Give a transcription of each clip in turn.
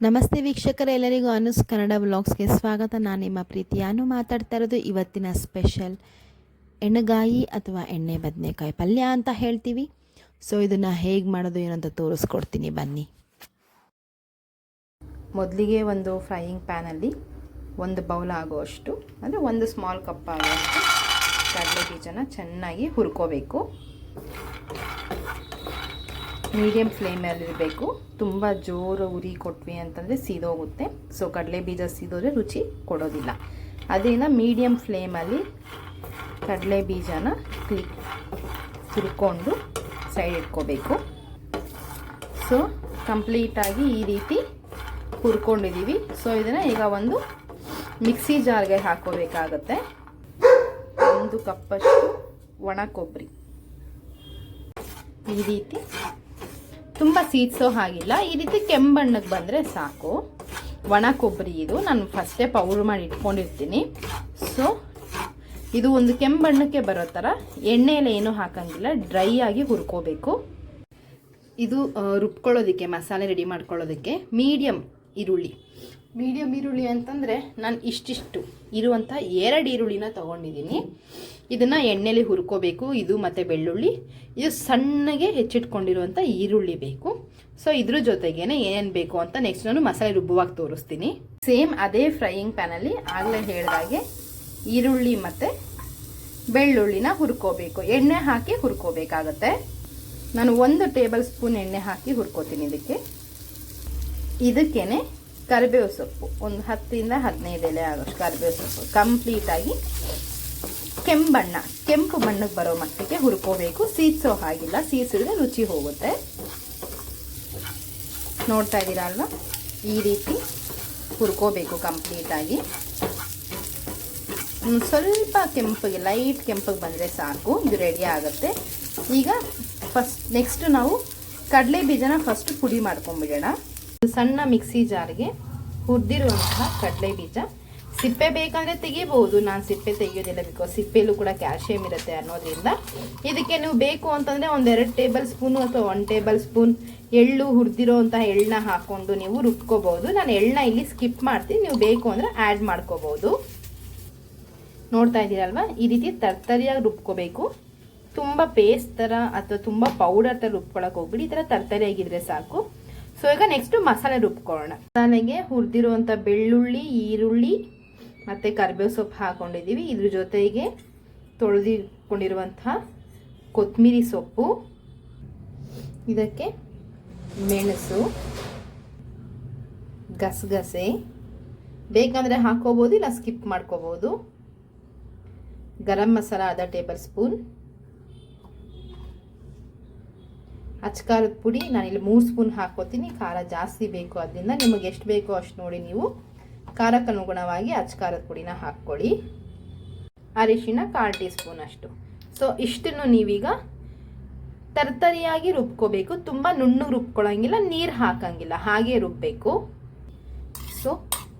ನಮಸ್ತೆ ವೀಕ್ಷಕರ, ಎಲ್ಲರಿಗೂ ಅನುಸ್ ಕನ್ನಡ ವ್ಲಾಗ್ಸ್ಗೆ ಸ್ವಾಗತ. ನಾನು ನಿಮ್ಮ ಪ್ರೀತಿ ನಾನು ಮಾತಾಡ್ತಾ ಇರೋದು ಇವತ್ತಿನ ಸ್ಪೆಷಲ್ ಎಣ್ಣೆಗಾಯಿ ಅಥವಾ ಎಣ್ಣೆ ಬದನೆಕಾಯಿ ಪಲ್ಯ ಅಂತ ಹೇಳ್ತೀವಿ. ಸೊ, ಇದನ್ನು ಹೇಗೆ ಮಾಡೋದು ಏನಂತ ತೋರಿಸ್ಕೊಡ್ತೀನಿ, ಬನ್ನಿ. ಮೊದಲಿಗೆ ಒಂದು ಫ್ರೈಯಿಂಗ್ ಪ್ಯಾನಲ್ಲಿ ಒಂದು ಬೌಲ್ ಆಗುವಷ್ಟು, ಅಂದರೆ ಒಂದು ಸ್ಮಾಲ್ ಕಪ್ ಆಗುವಷ್ಟು ಕಡಲೆ ಬೀಜನ ಚೆನ್ನಾಗಿ ಹುರ್ಕೋಬೇಕು. ಮೀಡಿಯಮ್ ಫ್ಲೇಮಲ್ಲಿರಬೇಕು ತುಂಬ ಜೋರು ಉರಿ ಕೊಟ್ವಿ ಅಂತಂದರೆ ಸೀದೋಗುತ್ತೆ. ಸೊ ಕಡಲೆ ಬೀಜ ಸೀದೋದ್ರೆ ರುಚಿ ಕೊಡೋದಿಲ್ಲ. ಅದರಿಂದ ಮೀಡಿಯಮ್ ಫ್ಲೇಮಲ್ಲಿ ಕಡಲೆ ಬೀಜನ ಕ್ಲಿ ತಿರ್ಕೊಂಡು ಸೈಡ್ ಇಟ್ಕೋಬೇಕು. ಸೊ ಕಂಪ್ಲೀಟಾಗಿ ಈ ರೀತಿ ಹುರ್ಕೊಂಡಿದ್ದೀವಿ ಸೊ ಇದನ್ನು ಈಗ ಒಂದು ಮಿಕ್ಸಿ ಜಾರ್ಗೆ ಹಾಕೋಬೇಕಾಗತ್ತೆ ಒಂದು ಕಪ್ಪಷ್ಟು ಒಣ ಕೊಬ್ಬರಿ. ಈ ರೀತಿ ತುಂಬ ಸೀಡ್ಸೋ ಹಾಗಿಲ್ಲ. ಈ ರೀತಿ ಕೆಂಬಣ್ಣಕ್ಕೆ ಬಂದರೆ ಸಾಕು. ಒಣ ಕೊಬ್ಬರಿ ಇದು. ನಾನು ಫಸ್ಟೇ ಪೌಡ್ರ್ ಮಾಡಿ ಇಟ್ಕೊಂಡಿರ್ತೀನಿ. ಸೊ ಇದು ಒಂದು ಕೆಂಬಣ್ಣಕ್ಕೆ ಬರೋ ಥರ ಎಣ್ಣೆಯಲ್ಲಿ ಏನೂ ಹಾಕಂಗಿಲ್ಲ. ಡ್ರೈ ಆಗಿ ಹುರ್ಕೋಬೇಕು. ಇದು ರುಬ್ಕೊಳ್ಳೋದಕ್ಕೆ, ಮಸಾಲೆ ರೆಡಿ ಮಾಡ್ಕೊಳ್ಳೋದಕ್ಕೆ ಮೀಡಿಯಮ್ ಈರುಳ್ಳಿ. ಮೀಡಿಯಮ್ ಈರುಳ್ಳಿ ಅಂತಂದರೆ ನಾನು ಇಷ್ಟಿಷ್ಟು ಇರುವಂಥ ಎರಡು ಈರುಳ್ಳಿನ ತೊಗೊಂಡಿದ್ದೀನಿ. ಇದನ್ನು ಎಣ್ಣೆಲಿ ಹುರ್ಕೋಬೇಕು, ಇದು ಮತ್ತು ಬೆಳ್ಳುಳ್ಳಿ, ಇದು ಸಣ್ಣಗೆ ಹೆಚ್ಚಿಟ್ಕೊಂಡಿರುವಂಥ ಈರುಳ್ಳಿ ಬೇಕು. ಸೊ ಇದ್ರ ಜೊತೆಗೇನೆ ಏನೇನು ಬೇಕು ಅಂತ ನೆಕ್ಸ್ಟ್ ನಾನು ಮಸಾಲೆ ರುಬ್ಬುವಾಗ ತೋರಿಸ್ತೀನಿ. ಸೇಮ್ ಅದೇ ಫ್ರೈಯಿಂಗ್ ಪ್ಯಾನಲ್ಲಿ ಆಗಲೇ ಹೇಳಿದಾಗೆ ಈರುಳ್ಳಿ ಮತ್ತು ಬೆಳ್ಳುಳ್ಳಿನ ಹುರ್ಕೋಬೇಕು. ಎಣ್ಣೆ ಹಾಕಿ ಹುರ್ಕೋಬೇಕಾಗತ್ತೆ. ನಾನು ಒಂದು ಟೇಬಲ್ ಸ್ಪೂನ್ ಎಣ್ಣೆ ಹಾಕಿ ಹುರ್ಕೋತೀನಿ ಇದಕ್ಕೆ. ಇದಕ್ಕೇನೆ ಕರಿಬೇವು ಸೊಪ್ಪು. ಒಂದು ಹತ್ತರಿಂದ ಹದಿನೈದು ಎಲೆ ಆಗೋಷ್ಟು ಕರಿಬೇವು ಸೊಪ್ಪು. ಕಂಪ್ಲೀಟಾಗಿ ಕೆಂಬಣ್ಣ ಕೆಂಪು ಬಣ್ಣಕ್ಕೆ ಬರೋ ಮಟ್ಟಿಗೆ ಹುರ್ಕೋಬೇಕು. ಸೀದ್ಸೋ ಹಾಗಿಲ್ಲ, ಸೀಸಿದ್ರೆ ರುಚಿ ಹೋಗುತ್ತೆ. ನೋಡ್ತಾ ಇದ್ದೀರಾ ಅಲ್ವಾ? ಈ ರೀತಿ ಹುರ್ಕೋಬೇಕು ಕಂಪ್ಲೀಟಾಗಿ ಸ್ವಲ್ಪ ಕೆಂಪಗೆ ಲೈಟ್ ಕೆಂಪಗೆ ಬಂದರೆ ಸಾಕು, ಇದು ರೆಡಿ ಆಗುತ್ತೆ. ಈಗ ಫಸ್ಟ್ ನೆಕ್ಸ್ಟ್ ನಾವು ಕಡಲೆ ಬೀಜನ ಫಸ್ಟ್ ಪುಡಿ ಮಾಡ್ಕೊಂಬಿಡೋಣ ಸಣ್ಣ ಮಿಕ್ಸಿ ಜಾರ್ಗೆ ಹುರಿದಿರುವಂತಹ ಕಡಲೆ ಬೀಜ. ಸಿಪ್ಪೆ ಬೇಕಂದ್ರೆ ತೆಗಿಬಹುದು ನಾನು ಸಿಪ್ಪೆ ತೆಗಿಯೋದಿಲ್ಲ ಬಿಕಾಸ್ ಸಿಪ್ಪೆಲ್ಲೂ ಕೂಡ ಕ್ಯಾಲ್ಸಿಯಂ ಇರುತ್ತೆ ಅನ್ನೋದ್ರಿಂದ. ಇದಕ್ಕೆ ನೀವು ಬೇಕು ಅಂತಂದರೆ ಒಂದೆರಡು ಟೇಬಲ್ ಸ್ಪೂನು ಅಥವಾ ಒನ್ ಟೇಬಲ್ ಸ್ಪೂನ್ ಎಳ್ಳು ಹುರಿದಿರೋವಂಥ ಎಳ್ಳನ್ನ ಹಾಕ್ಕೊಂಡು ನೀವು ರುಬ್ಕೋಬಹುದು. ನಾನು ಎಳ್ಳನ್ನ ಇಲ್ಲಿ ಸ್ಕಿಪ್ ಮಾಡ್ತೀನಿ. ನೀವು ಬೇಕು ಅಂದರೆ ಆ್ಯಡ್ ಮಾಡ್ಕೋಬಹುದು. ನೋಡ್ತಾ ಇದ್ದೀರಲ್ವಾ? ಈ ರೀತಿ ತರ್ತರಿಯಾಗಿ ರುಬ್ಕೋಬೇಕು. ತುಂಬ ಪೇಸ್ಟ್ ಥರ ಅಥವಾ ತುಂಬ ಪೌಡರ್ ಥರ ರುಬ್ಕೊಳಕ್ಕೆ ಹೋಗ್ಬಿಡಿ. ಈ ಥರ ತರ್ತರಿಯಾಗಿದ್ರೆ ಸಾಕು. ಸೊ ಈಗ ನೆಕ್ಸ್ಟ್ ಮಸಾಲೆ ರುಬ್ಕೊಳ್ಳೋಣ. ಮಸಾಲೆಗೆ ಹುರಿದಿರುವಂಥ ಬೆಳ್ಳುಳ್ಳಿ, ಈರುಳ್ಳಿ ಮತ್ತು ಕರಿಬೇವು ಸೊಪ್ಪು ಹಾಕೊಂಡಿದ್ದೀವಿ. ಇದ್ರ ಜೊತೆಗೆ ತೊಳೆದಿಕೊಂಡಿರುವಂತಹ ಕೊತ್ತಂಬರಿ ಸೊಪ್ಪು, ಇದಕ್ಕೆ ಮೆಣಸು, ಗಸಗಸೆ ಬೇಕಂದರೆ ಹಾಕೋಬೋದು ಇಲ್ಲ ಸ್ಕಿಪ್ ಮಾಡ್ಕೋಬೋದು. ಗರಂ ಮಸಾಲ ಅರ್ಧ ಟೇಬಲ್ ಸ್ಪೂನ್. ಅಚ್ಕಾರದ ಪುಡಿ ನಾನಿಲ್ಲಿ ಮೂರು ಸ್ಪೂನ್ ಹಾಕೋತೀನಿ ಖಾರ ಜಾಸ್ತಿ ಬೇಕು, ಅದರಿಂದ ನಿಮಗೆ ಎಷ್ಟು ಬೇಕೋ ಅಷ್ಟು ನೋಡಿ ನೀವು ಖಾರಕ್ಕೆ ಅನುಗುಣವಾಗಿ ಅಚ್ಕಾರದ ಪುಡಿನ ಹಾಕ್ಕೊಳ್ಳಿ. ಅರಿಶಿನ ಕಾಲು ಟೀ ಸ್ಪೂನ್ ಅಷ್ಟು. ಸೊ ಇಷ್ಟನ್ನು ನೀವೀಗ ತರ್ತರಿಯಾಗಿ ರುಬ್ಕೋಬೇಕು. ತುಂಬ ನುಣ್ಣು ರುಬ್ಕೊಳ್ಳೋಂಗಿಲ್ಲ, ನೀರು ಹಾಕಂಗಿಲ್ಲ, ಹಾಗೆ ರುಬ್ಬಬೇಕು ಸೊ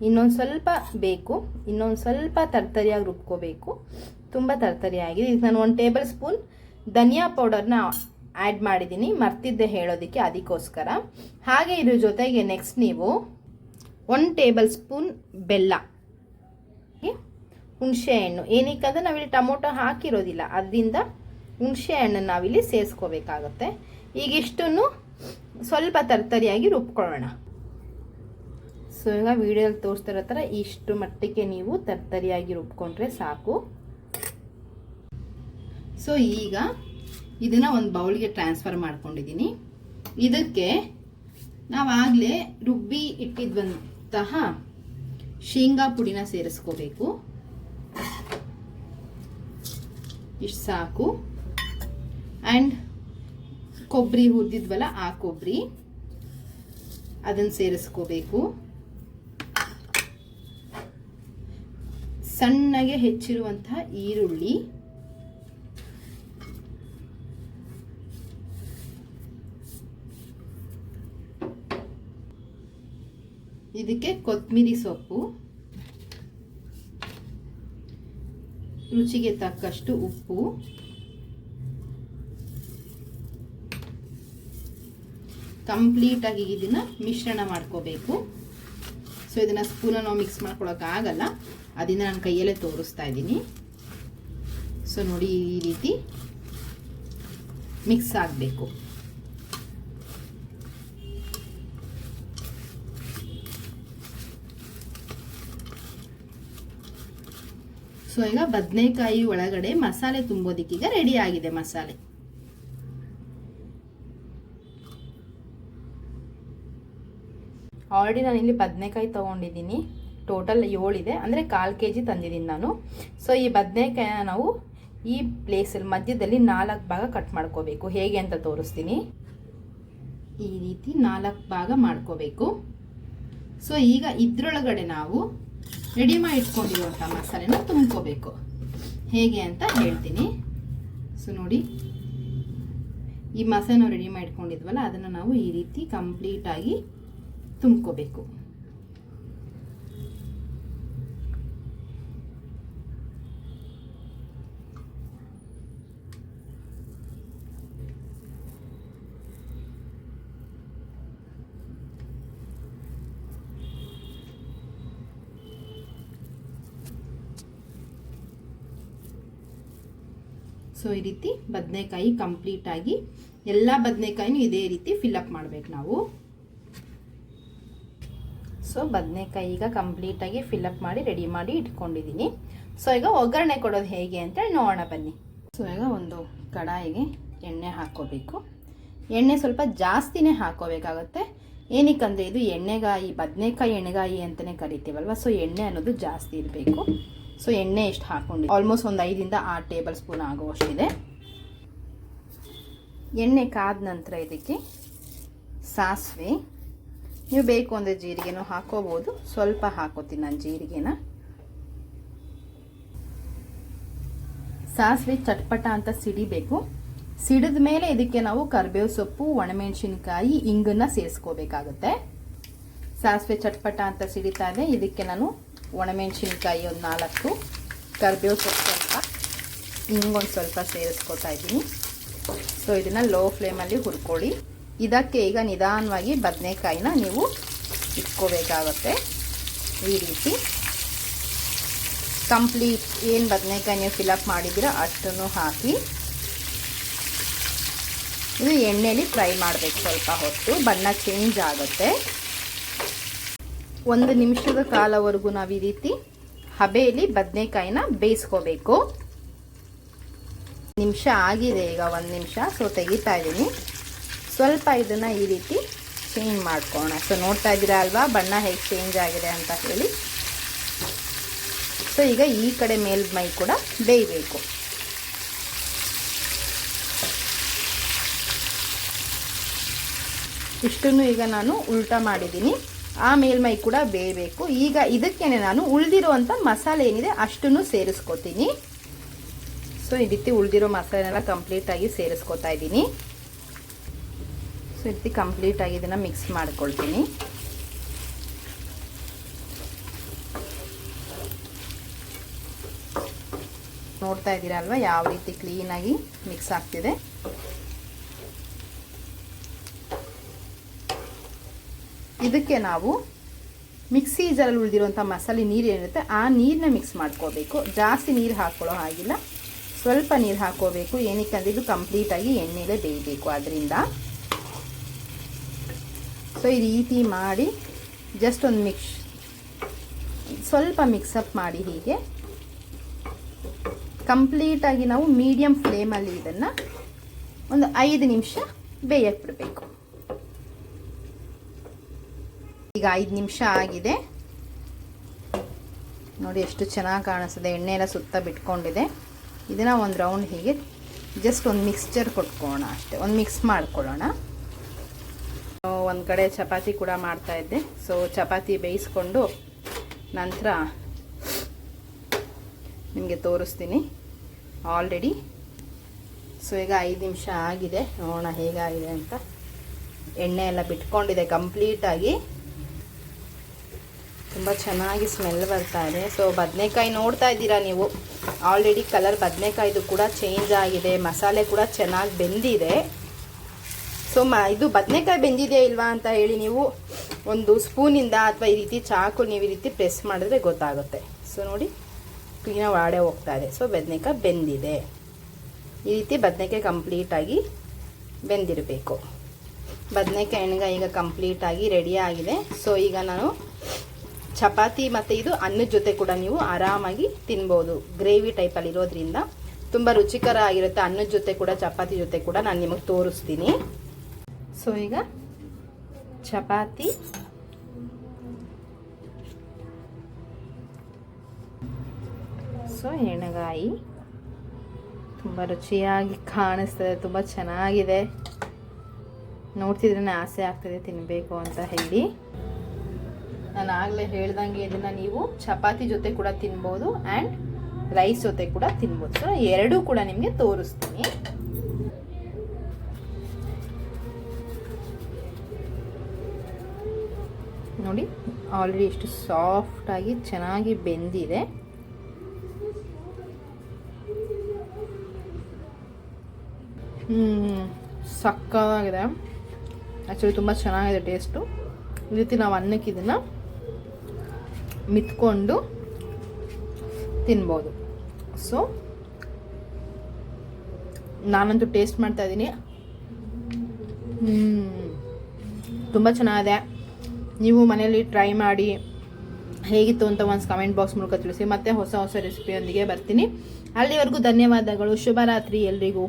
ಇನ್ನೊಂದು ಸ್ವಲ್ಪ ಬೇಕು. ಇನ್ನೊಂದು ಸ್ವಲ್ಪ ತರ್ತರಿಯಾಗಿ ರುಬ್ಕೋಬೇಕು. ತುಂಬ ತರ್ತರಿಯಾಗಿದೆ. ಈಗ ನಾನು ಒಂದು ಟೇಬಲ್ ಸ್ಪೂನ್ ಧನಿಯಾ ಪೌಡರ್ನ ಆ್ಯಡ್ ಮಾಡಿದ್ದೀನಿ. ಮರ್ತಿದ್ದೆ ಹೇಳೋದಕ್ಕೆ ಅದಕ್ಕೋಸ್ಕರ. ಹಾಗೆ ಇದ್ರ ಜೊತೆಗೆ ನೆಕ್ಸ್ಟ್ ನೀವು ಒನ್ ಟೇಬಲ್ ಸ್ಪೂನ್ ಬೆಲ್ಲ ಹುಣಸೆ ಹಣ್ಣು. ಏನಕ್ಕಂದ್ರೆ ನಾವಿಲ್ಲಿ ಟೊಮೊಟೊ ಹಾಕಿರೋದಿಲ್ಲ. ಅದರಿಂದ ಹುಣಸೆ ಹಣ್ಣನ್ನು ನಾವಿಲ್ಲಿ ಸೇರಿಸ್ಕೋಬೇಕಾಗತ್ತೆ. ಈಗ ಇಷ್ಟನ್ನು ಸ್ವಲ್ಪ ತರ್ತರಿಯಾಗಿ ರುಬ್ಕೊಳ್ಳೋಣ. ಸೊ ಈಗ ವಿಡಿಯೋದಲ್ಲಿ ತೋರಿಸ್ತಿರೋ ಥರ ಇಷ್ಟು ಮಟ್ಟಿಗೆ ನೀವು ತರ್ತರಿಯಾಗಿ ರುಬ್ಕೊಂಡ್ರೆ ಸಾಕು. ಸೊ ಈಗ ಇದನ್ನು ಒಂದು ಬೌಲ್ಗೆ ಟ್ರಾನ್ಸ್ಫರ್ ಮಾಡ್ಕೊಂಡಿದ್ದೀನಿ. ಇದಕ್ಕೆ ನಾವಾಗಲೇ ರುಬ್ಬಿ ಇಟ್ಟಿದ್ವಂತಹ ಶೇಂಗಾ ಪುಡಿನ ಸೇರಿಸ್ಕೋಬೇಕು. ಇಷ್ಟು ಸಾಕು. ಆ್ಯಂಡ್ ಕೊಬ್ಬರಿ ಹುರಿದಿದ್ವಲ್ಲ ಆ ಕೊಬ್ಬರಿ ಅದನ್ನು ಸೇರಿಸ್ಕೋಬೇಕು. ಸಣ್ಣಗೆ ಹೆಚ್ಚಿರುವಂತಹ ಈರುಳ್ಳಿ ಇದಕ್ಕೆ ಕೊತ್ತಂಬರಿ ಸೊಪ್ಪು. ರುಚಿಗೆ ತಕ್ಕಷ್ಟು ಉಪ್ಪು. ಕಂಪ್ಲೀಟಾಗಿ ಇದನ್ನು ಮಿಶ್ರಣ ಮಾಡ್ಕೋಬೇಕು. ಸೊ ಇದನ್ನು ಸ್ಪೂನನ್ನು ನಾವು ಮಿಕ್ಸ್ ಮಾಡ್ಕೊಳಕ್ಕಾಗಲ್ಲ ಅದನ್ನು ನಾನು ಕೈಯಲ್ಲೇ ತೋರಿಸ್ತಾ ಇದ್ದೀನಿ. ಸೊ ನೋಡಿ ಈ ರೀತಿ ಮಿಕ್ಸ್ ಆಗಬೇಕು. ಸೊ ಈಗ ಬದನೆಕಾಯಿ ಒಳಗಡೆ ಮಸಾಲೆ ತುಂಬೋದಿಕ್ಕೀಗ ರೆಡಿ ಆಗಿದೆ ಮಸಾಲೆ. ಆಲ್ರೆಡಿ ನಾನು ಇಲ್ಲಿ ಬದನೆಕಾಯಿ ತೊಗೊಂಡಿದ್ದೀನಿ. ಟೋಟಲ್ ಏಳಿದೆ ಅಂದರೆ ಕಾಲು ಕೆ ಜಿ ತಂದಿದ್ದೀನಿ ನಾನು. ಸೊ ಈ ಬದನೆಕಾಯಿನ ನಾವು ಈ ಪ್ಲೇಸಲ್ಲಿ ಮಧ್ಯದಲ್ಲಿ ನಾಲ್ಕು ಭಾಗ ಕಟ್ ಮಾಡ್ಕೋಬೇಕು. ಹೇಗೆ ಅಂತ ತೋರಿಸ್ತೀನಿ. ಈ ರೀತಿ ನಾಲ್ಕು ಭಾಗ ಮಾಡ್ಕೋಬೇಕು. ಸೊ ಈಗ ಇದರೊಳಗಡೆ ನಾವು ರೆಡಿ ಮಾಡಿ ಇಟ್ಕೊಂಡಿರುವಂಥ ಮಸಾಲೆನ ತುಂಬ್ಕೋಬೇಕು. ಹೇಗೆ ಅಂತ ಹೇಳ್ತೀನಿ. ಸೊ ನೋಡಿ, ಈ ಮಸಾಲೆ ನಾವು ರೆಡಿ ಮಾಡಿ ಇಟ್ಕೊಂಡಿದ್ವಲ್ಲ ಅದನ್ನು ನಾವು ಈ ರೀತಿ ಕಂಪ್ಲೀಟಾಗಿ ತುಂಬ್ಕೋಬೇಕು. ಸೊ, ಈ ರೀತಿ ಬದನೆಕಾಯಿ ಕಂಪ್ಲೀಟಾಗಿ ಎಲ್ಲ ಬದನೆಕಾಯಿನೂ ಇದೇ ರೀತಿ ಫಿಲ್ಅಪ್ ಮಾಡ್ಬೇಕು ನಾವು. ಸೊ, ಬದನೆಕಾಯಿ ಈಗ ಕಂಪ್ಲೀಟಾಗಿ ಫಿಲ್ಅಪ್ ಮಾಡಿ ರೆಡಿ ಮಾಡಿ ಇಟ್ಕೊಂಡಿದ್ದೀನಿ. ಸೊ, ಈಗ ಒಗ್ಗರಣೆ ಕೊಡೋದು ಹೇಗೆ ಅಂತೇಳಿ ನೋಡೋಣ, ಬನ್ನಿ. ಸೊ, ಈಗ ಒಂದು ಕಡಾಯಿಗೆ ಎಣ್ಣೆ ಹಾಕ್ಕೋಬೇಕು. ಎಣ್ಣೆ ಸ್ವಲ್ಪ ಜಾಸ್ತಿನೇ ಹಾಕೋಬೇಕಾಗುತ್ತೆ ಏನಕ್ಕಂದರೆ ಇದು ಎಣ್ಣೆಗಾಯಿ, ಬದನೆಕಾಯಿ ಎಣ್ಣೆಗಾಯಿ ಅಂತಲೇ ಕರಿತೀವಲ್ವ? ಸೊ, ಎಣ್ಣೆ ಅನ್ನೋದು ಜಾಸ್ತಿ ಇರಬೇಕು. ಸೊ ಎಣ್ಣೆ ಎಷ್ಟು ಹಾಕ್ಕೊಂಡು ಆಲ್ಮೋಸ್ಟ್ ಒಂದು ಐದಿಂದ ಆರು ಟೇಬಲ್ ಸ್ಪೂನ್ ಆಗುವಷ್ಟಿದೆ. ಎಣ್ಣೆ ಕಾದ ನಂತರ ಇದಕ್ಕೆ ಸಾಸಿವೆ. ನೀವು ಬೇಕು ಅಂದರೆ ಜೀರಿಗೆನೂ ಹಾಕೋಬೋದು. ಸ್ವಲ್ಪ ಹಾಕೋತೀನಿ ನಾನು ಜೀರಿಗೆನ. ಸಾಸಿವೆ ಚಟ್ಪಟ ಅಂತ ಸಿಡಿಬೇಕು. ಸಿಡಿದ ಮೇಲೆ ಇದಕ್ಕೆ ನಾವು ಕರಿಬೇವು ಸೊಪ್ಪು, ಒಣಮೆಣಸಿನ್ಕಾಯಿ, ಇಂಗನ್ನ ಸೇರಿಸ್ಕೋಬೇಕಾಗುತ್ತೆ. ಸಾಸಿವೆ ಚಟ್ಪಟ ಅಂತ ಸಿಡಿತಾ ಇದೆ. ಇದಕ್ಕೆ ನಾನು ಒಣಮೆಣಸಿನ್ಕಾಯಿ ಒಂದು ನಾಲ್ಕು, ಕರಿಬೇವು ಸೊಪ್ಪು ಸ್ವಲ್ಪ ಹಿಂಗೊಂದು ಸ್ವಲ್ಪ ಸೇರಿಸ್ಕೊತಾ ಇದ್ದೀನಿ. ಸೊ ಇದನ್ನು ಲೋ ಫ್ಲೇಮಲ್ಲಿ ಹುರ್ಕೊಳ್ಳಿ. ಇದಕ್ಕೆ ಈಗ ನಿಧಾನವಾಗಿ ಬದನೆಕಾಯಿನ ನೀವು ಇಟ್ಕೋಬೇಕಾಗುತ್ತೆ. ಈ ರೀತಿ. ಕಂಪ್ಲೀಟ್ ಏನು ಬದನೆಕಾಯಿ ನೀವು ಫಿಲಪ್ ಮಾಡಿದ್ದೀರಾ ಅಷ್ಟನ್ನು ಹಾಕಿ. ಇದು ಎಣ್ಣೆಯಲ್ಲಿ ಫ್ರೈ ಮಾಡಬೇಕು ಸ್ವಲ್ಪ ಹೊತ್ತು. ಬಣ್ಣ ಚೇಂಜ್ ಆಗುತ್ತೆ. ಒಂದು ನಿಮಿಷದ ಕಾಲವರೆಗೂ ನಾವು ಈ ರೀತಿ ಹಬೆಯಲ್ಲಿ ಬದನೆಕಾಯಿನ ಬೇಯಿಸ್ಕೋಬೇಕು. ನಿಮಿಷ ಆಗಿದೆ ಈಗ ಒಂದು ನಿಮಿಷ ಸೊ ತೆಗಿತಾ ಇದ್ದೀನಿ. ಸ್ವಲ್ಪ ಇದನ್ನು ಈ ರೀತಿ ಚೇಂಜ್ ಮಾಡ್ಕೋಣ. ಸೊ ನೋಡ್ತಾ ಇದ್ದೀರಾ ಅಲ್ವಾ? ಬಣ್ಣ ಹೇಗೆ ಚೇಂಜ್ ಆಗಿದೆ ಅಂತ ಹೇಳಿ. ಸೊ ಈಗ ಈ ಕಡೆ ಮೇಲ್ಮೈ ಕೂಡ ಬೇಯಬೇಕು. ಇಷ್ಟನ್ನು ಈಗ ನಾನು ಉಲ್ಟಾ ಮಾಡಿದ್ದೀನಿ. ಆ ಮೇಲ್ಮೈ ಕೂಡ ಬೇಯಬೇಕು. ಈಗ ಇದಕ್ಕೇನೆ ನಾನು ಉಳಿದಿರುವಂಥ ಮಸಾಲೆ ಏನಿದೆ ಅಷ್ಟನ್ನು ಸೇರಿಸ್ಕೊತೀನಿ. ಸೊ ಈ ರೀತಿ ಉಳಿದಿರೋ ಮಸಾಲೆನೆಲ್ಲ ಕಂಪ್ಲೀಟಾಗಿ ಸೇರಿಸ್ಕೊತಾ ಇದ್ದೀನಿ. ಸೊ ಈ ರೀತಿ ಕಂಪ್ಲೀಟಾಗಿ ಇದನ್ನು ಮಿಕ್ಸ್ ಮಾಡ್ಕೊಳ್ತೀನಿ. ನೋಡ್ತಾ ಇದ್ದೀರಾ ಅಲ್ವಾ? ಯಾವ ರೀತಿ ಕ್ಲೀನಾಗಿ ಮಿಕ್ಸ್ ಆಗ್ತಿದೆ? ಇದಕ್ಕೆ ನಾವು ಮಿಕ್ಸಿ ಜಾರಲ್ಲಿ ಉಳಿದಿರುವಂಥ ಮಸಾಲೆ ನೀರು ಏನಿರುತ್ತೆ ಆ ನೀರನ್ನ ಮಿಕ್ಸ್ ಮಾಡ್ಕೋಬೇಕು. ಜಾಸ್ತಿ ನೀರು ಹಾಕ್ಕೊಳ್ಳೋ ಹಾಗಿಲ್ಲ. ಸ್ವಲ್ಪ ನೀರು ಹಾಕೋಬೇಕು ಏನಕ್ಕಂದ್ರೆ ಇದು ಕಂಪ್ಲೀಟಾಗಿ ಎಣ್ಣೆಲೆ ಬೇಯಬೇಕು ಅದರಿಂದ ಸೊ ಈ ರೀತಿ ಮಾಡಿ ಜಸ್ಟ್ ಒಂದು ಮಿಕ್ಸ್ ಸ್ವಲ್ಪ ಮಿಕ್ಸಪ್ ಮಾಡಿ ಹೀಗೆ. ಕಂಪ್ಲೀಟಾಗಿ ನಾವು ಮೀಡಿಯಮ್ ಫ್ಲೇಮಲ್ಲಿ ಇದನ್ನು ಒಂದು ಐದು ನಿಮಿಷ ಬೇಯಕ್ಕೆ ಬಿಡಬೇಕು. ಈಗ ಐದು ನಿಮಿಷ ಆಗಿದೆ. ನೋಡಿ ಎಷ್ಟು ಚೆನ್ನಾಗಿ ಕಾಣಿಸ್ತದೆ. ಎಣ್ಣೆ ಎಲ್ಲ ಸುತ್ತ ಬಿಟ್ಕೊಂಡಿದೆ. ಇದನ್ನು ಒಂದು ರೌಂಡ್ ಹೀಗೆ ಜಸ್ಟ್ ಒಂದು ಮಿಕ್ಸ್ಚರ್ ಕೊಟ್ಕೊಳ್ಳೋಣ ಅಷ್ಟೇ. ಒಂದು ಮಿಕ್ಸ್ ಮಾಡ್ಕೊಳ್ಳೋಣ. ಒಂದು ಕಡೆ ಚಪಾತಿ ಕೂಡ ಮಾಡ್ತಾ ಇದ್ದೆ. ಸೊ ಚಪಾತಿ ಬೇಯಿಸ್ಕೊಂಡು ನಂತರ ನಿಮಗೆ ತೋರಿಸ್ತೀನಿ. ಆಲ್ರೆಡಿ ಸೊ ಈಗ ಐದು ನಿಮಿಷ ಆಗಿದೆ. ನೋಡೋಣ ಹೇಗಾಗಿದೆ ಅಂತ. ಎಣ್ಣೆ ಎಲ್ಲ ಬಿಟ್ಕೊಂಡಿದೆ ಕಂಪ್ಲೀಟಾಗಿ ತುಂಬ ಚೆನ್ನಾಗಿ ಸ್ಮೆಲ್ ಬರ್ತಾ ಇದೆ. ಸೊ ಬದನೆಕಾಯಿ ನೋಡ್ತಾ ಇದ್ದೀರಾ ನೀವು? ಆಲ್ರೆಡಿ ಕಲರ್ ಬದನೆಕಾಯ್ದು ಕೂಡ ಚೇಂಜ್ ಆಗಿದೆ. ಮಸಾಲೆ ಕೂಡ ಚೆನ್ನಾಗಿ ಬೆಂದಿದೆ. ಸೊ ಮ, ಇದು ಬದನೆಕಾಯಿ ಬೆಂದಿದೆಯಾ ಇಲ್ವಾ ಅಂತ ಹೇಳಿ ನೀವು ಒಂದು ಸ್ಪೂನಿಂದ ಅಥವಾ ಈ ರೀತಿ ಚಾಕು ನೀವು ಈ ರೀತಿ ಪ್ರೆಸ್ ಮಾಡಿದ್ರೆ ಗೊತ್ತಾಗುತ್ತೆ. ಸೊ ನೋಡಿ ಕ್ಲೀನಾಗಿ ಆಡೇ ಹೋಗ್ತಾ ಇದೆ. ಸೊ ಬದನೆಕಾಯಿ ಬೆಂದಿದೆ. ಈ ರೀತಿ ಬದನೆಕಾಯಿ ಕಂಪ್ಲೀಟಾಗಿ ಬೆಂದಿರಬೇಕು. ಬದನೆಕಾಯಿ ಎಣ್ಗಾಯಿ ಈಗ ಕಂಪ್ಲೀಟಾಗಿ ಆಗಿದೆ. ಸೊ ಈಗ ನಾನು ಚಪಾತಿ ಮತ್ತು ಇದು ಅನ್ನದ ಜೊತೆ ಕೂಡ ನೀವು ಆರಾಮಾಗಿ ತಿನ್ಬೋದು. ಗ್ರೇವಿ ಟೈಪಲ್ಲಿ ಇರೋದ್ರಿಂದ ತುಂಬ ರುಚಿಕರ ಆಗಿರುತ್ತೆ ಅನ್ನದ ಜೊತೆ ಕೂಡ, ಚಪಾತಿ ಜೊತೆ ಕೂಡ ನಾನು ನಿಮಗೆ ತೋರಿಸ್ತೀನಿ. ಸೊ ಈಗ ಚಪಾತಿ. ಸೊ ಎಣ್ಣೆಗಾಯಿ ತುಂಬ ರುಚಿಯಾಗಿ ಕಾಣಿಸ್ತದೆ, ತುಂಬ ಚೆನ್ನಾಗಿದೆ. ನೋಡ್ತಿದ್ರೆ ಆಸೆ ಆಗ್ತದೆ ತಿನ್ನಬೇಕು ಅಂತ ಹೇಳಿ. ನಾನು ಆಗಲೇ ಹೇಳ್ದಂಗೆ ಇದನ್ನು ನೀವು ಚಪಾತಿ ಜೊತೆ ಕೂಡ ತಿನ್ಬೋದು ಆ್ಯಂಡ್ ರೈಸ್ ಜೊತೆ ಕೂಡ ತಿನ್ಬೋದು. ಸೊ ಎರಡೂ ಕೂಡ ನಿಮಗೆ ತೋರಿಸ್ತೀನಿ. ನೋಡಿ ಆಲ್ರೆಡಿ ಎಷ್ಟು ಸಾಫ್ಟಾಗಿ ಚೆನ್ನಾಗಿ ಬೆಂದಿದೆ. ಹ್ಮ್, ಸಕ್ಕತ್ತಾಗಿದೆ. ಆ್ಯಕ್ಚುಲಿ ತುಂಬ ಚೆನ್ನಾಗಿದೆ ಟೇಸ್ಟು ಈ ರೀತಿ ನಾವು ಅನ್ನಕ್ಕೆ ಇದನ್ನು ಮಿತ್ಕೊಂಡು ತಿನ್ಬೋದು. ಸೊ ನಾನಂತೂ ಟೇಸ್ಟ್ ಮಾಡ್ತಾ ಇದ್ದೀನಿ ತುಂಬ ಚೆನ್ನಾಗಿದೆ. ನೀವು ಮನೆಯಲ್ಲಿ ಟ್ರೈ ಮಾಡಿ ಹೇಗಿತ್ತು ಅಂತ ಒಂದು ಕಮೆಂಟ್ ಬಾಕ್ಸ್ ಮೂಲಕ ತಿಳಿಸಿ. ಮತ್ತೆ ಹೊಸ ಹೊಸ ರೆಸಿಪಿಯೊಂದಿಗೆ ಬರ್ತೀನಿ. ಅಲ್ಲಿವರೆಗೂ ಧನ್ಯವಾದಗಳು. ಶುಭರಾತ್ರಿ ಎಲ್ರಿಗೂ.